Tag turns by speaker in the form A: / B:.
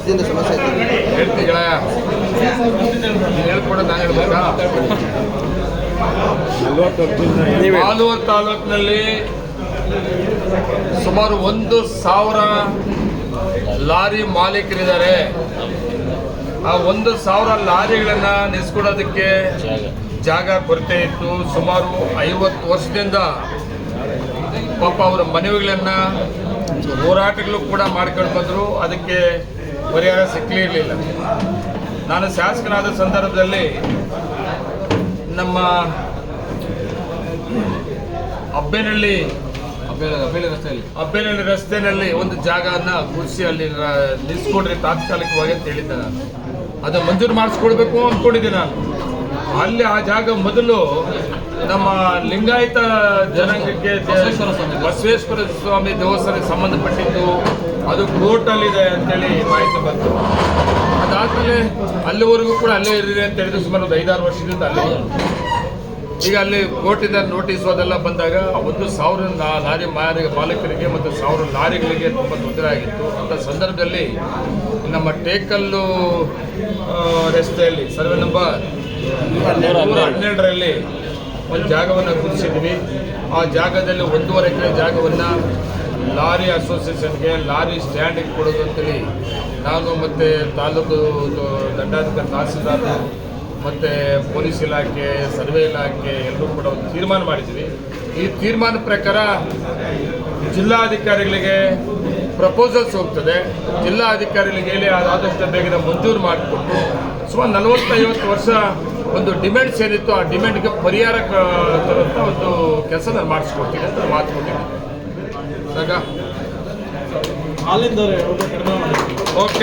A: ವರ್ಷದಿಂದ ಸಮಸ್ಯೆ
B: ಮಾಲೂರು ತಾಲೂಕಿನಲ್ಲಿ ಸುಮಾರು ಒಂದು ಸಾವಿರ ಲಾರಿ ಮಾಲೀಕರಿದ್ದಾರೆ. ಆ ಒಂದು ಸಾವಿರ ಲಾರಿಗಳನ್ನ ನಿಲ್ಸ್ಕೊಡೋದಕ್ಕೆ ಜಾಗ ಕೊರತೆ ಇತ್ತು. ಸುಮಾರು ಐವತ್ತು ವರ್ಷದಿಂದ ಪಾಪ ಅವರ ಮನವಿಗಳನ್ನ ಹೋರಾಟಗಳು ಕೂಡ ಮಾಡ್ಕೊಂಡು ಬಂದರು. ಅದಕ್ಕೆ ಪರಿಹಾರ ಸಿಕ್ಕಲೇ ಇರಲಿಲ್ಲ. ನಾನು ಶಾಸಕನಾದ ಸಂದರ್ಭದಲ್ಲಿ ನಮ್ಮ ಅಬ್ಬೇನಹಳ್ಳಿ ಅಬ್ಬೇನಹಳ್ಳಿ ರಸ್ತೆಯಲ್ಲಿ ಒಂದು ಜಾಗನ ಗುಡಿಸಿ ಅಲ್ಲಿ ನಿಲ್ಸ್ಕೊಡ್ರಿ ತಾತ್ಕಾಲಿಕವಾಗಿ ಅಂತ ಹೇಳಿದ್ದೆ ನಾನು. ಅದು ಮಂಜೂರು ಮಾಡಿಸ್ಕೊಡ್ಬೇಕು ಅಂದ್ಕೊಂಡಿದ್ದೆ ನಾನು. ಅಲ್ಲಿ ಆ ಜಾಗ ಮೊದಲು ನಮ್ಮ ಲಿಂಗಾಯತ ಜನಾಂಗಕ್ಕೆ ಬಸವೇಶ್ವರ ಸ್ವಾಮಿ. ದೇವಸ್ಥಾನಕ್ಕೆ ಸಂಬಂಧಪಟ್ಟಿದ್ದು ಅದು ಕೋರ್ಟಲ್ಲಿದೆ ಅಂತೇಳಿ ಮಾಹಿತಿ ಬಂತು. ಅದಾದ್ಮೇಲೆ ಅಲ್ಲಿವರೆಗೂ ಕೂಡ ಅಲ್ಲೇ ಇರಿದೆ ಅಂತ ಹೇಳಿದ್ರು ಸುಮಾರು ಒಂದು ಐದಾರು ವರ್ಷದಿಂದ ಅಲ್ಲೇ. ಈಗ ಅಲ್ಲಿ ಕೋರ್ಟಿಂದ ನೋಟಿಸ್ ಅದೆಲ್ಲ ಬಂದಾಗ ಒಂದು ಸಾವಿರ ಲಾರಿ ಮಾರಿ ಮಾಲೀಕರಿಗೆ ಮತ್ತು ಸಾವಿರ ಲಾರಿಗಳಿಗೆ ತುಂಬ ತೊಂದರೆ ಆಗಿತ್ತು. ಅಂತ ಸಂದರ್ಭದಲ್ಲಿ ನಮ್ಮ ಟೇಕಲ್ಲು ರಸ್ತೆಯಲ್ಲಿ ಸರ್ವೆ ನಂಬರ್ ನೂರ ಹನ್ನೆರಡರಲ್ಲಿ ಒಂದು ಜಾಗವನ್ನು ಗುರುತಿಸಿದ್ವಿ ಆ ಜಾಗದಲ್ಲಿ ಒಂದೂವರೆ ಎಕರೆ ಜಾಗವನ್ನು ಲಾರಿ ಅಸೋಸಿಯೇಷನ್ಗೆ ಲಾರಿ ಸ್ಟ್ಯಾಂಡಿಗೆ ಕೊಡೋದು ಅಂತೇಳಿ ನಾನು ಮತ್ತು ತಾಲೂಕು ದಂಡಾಧಿಕಾರಿ ತಹಸೀಲ್ದಾರ ಮತ್ತು ಪೊಲೀಸ್ ಇಲಾಖೆ, ಸರ್ವೆ ಇಲಾಖೆ ಎಲ್ಲರೂ ಕೂಡ ಒಂದು ತೀರ್ಮಾನ ಮಾಡಿದ್ವಿ ಈ ತೀರ್ಮಾನ ಪ್ರಕಾರ ಜಿಲ್ಲಾಧಿಕಾರಿಗಳಿಗೆ ಪ್ರಪೋಸಲ್ಸ್ ಹೋಗ್ತದೆ. ಜಿಲ್ಲಾಧಿಕಾರಿಗಳಿಗೆ ಹೇಳಿ ಅದಾದಷ್ಟು ಬೇಗನೆ ಮಂಜೂರು ಮಾಡಿಕೊಟ್ಟು ಸುಮಾರು ನಲವತ್ತೈವತ್ತು ವರ್ಷ ಒಂದು ಡಿಮ್ಯಾಂಡ್ಸ್ ಏನಿತ್ತು ಆ ಡಿಮ್ಯಾಂಡ್ಗೆ ಪರಿಹಾರ ತರುವಂಥ ಒಂದು ಕೆಲಸ ನಾನು ಮಾಡಿಸ್ಕೊಡ್ತೀನಿ ಅಂತ ಮಾತು ಕೊಟ್ಟಿದ್ದೀನಿ. ಸಾಕ ಓಕೆ